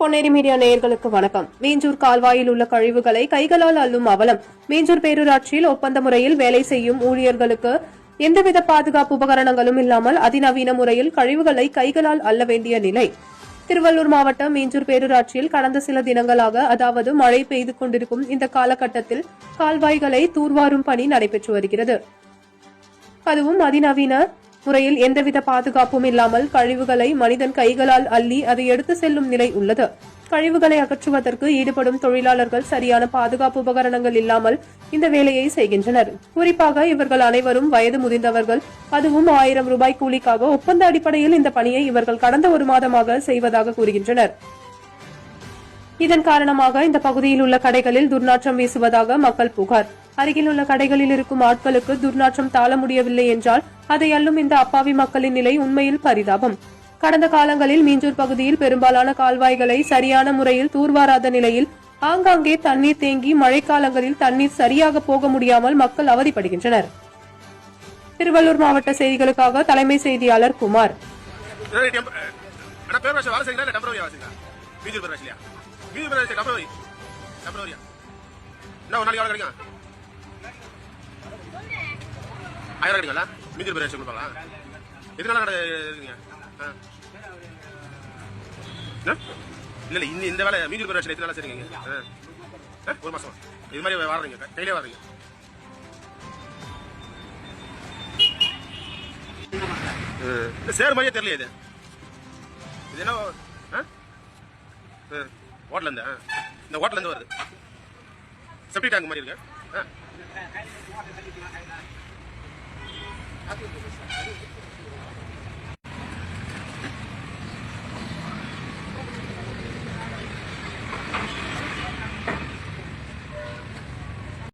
Ponneri media நேயர்களுக்கு வணக்கம். மீஞ்சூர் கால்வாயில் உள்ள கழிவுகளை கைகளால் அள்ளும் அவலம். மீஞ்சூர் பேரூராட்சியில் ஒப்பந்த முறையில் வேலை செய்யும் ஊழியர்களுக்கு எந்தவித பாதுகாப்பு உபகரணங்களும் இல்லாமல் அதிநவீன முறையில் கழிவுகளை கைகளால் அள்ள வேண்டிய நிலை. திருவள்ளூர் மாவட்டம் மீஞ்சூர் பேரூராட்சியில் கடந்த சில தினங்களாக அதாவது மழை பெய்து கொண்டிருக்கும் இந்த காலகட்டத்தில் கால்வாய்களை தூர்வாரும் பணி நடைபெற்று வருகிறது. அதுவும் அதிநவீன முறையில் எந்தவித பாதுகாப்பும் இல்லாமல் கழிவுகளை மனிதன் கைகளால் அள்ளி அதை எடுத்து செல்லும் நிலை உள்ளது. கழிவுகளை அகற்றுவதற்கு ஈடுபடும் தொழிலாளர்கள் சரியான பாதுகாப்பு உபகரணங்கள் இல்லாமல் இந்த வேலையை செய்கின்றனர். குறிப்பாக இவர்கள் அனைவரும் வயது முதிர்ந்தவர்கள். அதுவும் ஆயிரம் ரூபாய் கூலிக்காக ஒப்பந்த அடிப்படையில் இந்த பணியை இவர்கள் கடந்த ஒரு மாதமாக செய்வதாக கூறுகின்றனர். இதன் காரணமாக இந்த பகுதியில் உள்ள கடைகளில் துர்நாற்றம் வீசுவதாக மக்கள் புகார். அருகில் உள்ள கடைகளில் இருக்கும் ஆட்களுக்கு துர்நாற்றம் தாழ முடியவில்லை என்றால் அதை அல்லும் இந்த அப்பாவி மக்களின் நிலை உண்மையில் பரிதாபம். கடந்த காலங்களில் மீஞ்சூர் பகுதியில் பெரும்பாலான கால்வாய்களை சரியான முறையில் தூர்வாராத நிலையில் ஆங்காங்கே தண்ணீர் தேங்கி மழைக்காலங்களில் தண்ணீர் சரியாக போக முடியாமல் மக்கள் அவதிப்படுகின்றனர். திருவள்ளூர் மாவட்ட செய்திகளுக்காக தலைமை செய்தியாளர் குமார். ஏய், டெம்ப- அண்ணா, பேரூராட்சி வேலை செய்யுங்களா இல்ல டெம்பரவரியா வேலை செய்யுங்களா என்ன ஒரு நாளைக்கு எவ்வளோ கிடைக்கும்? ஆயிரம் கிடைக்கும்ல? மீஞ்சூர் பேரூராட்சி கொடுப்பாங்களா? எத்தனை நாள் இருக்கீங்க? ஆ. என்ன? இல்ல இல்ல இந்த இந்த வேலை மீஞ்சூர் பேரூராட்சியில் எத்தனை நாள் சரிங்க ஒரு மாசம்? இது மாதிரி வாடுறீங்க கையிலே வாடுறீங்க? சேர் மாதிரியே தெரியல இது. இது என்ன ஆ? ஆ, ஆ. இந்த ஹோட்டலேருந்து வருது செப்டி டேங்க் மாதிரி இருக்கு ஆ.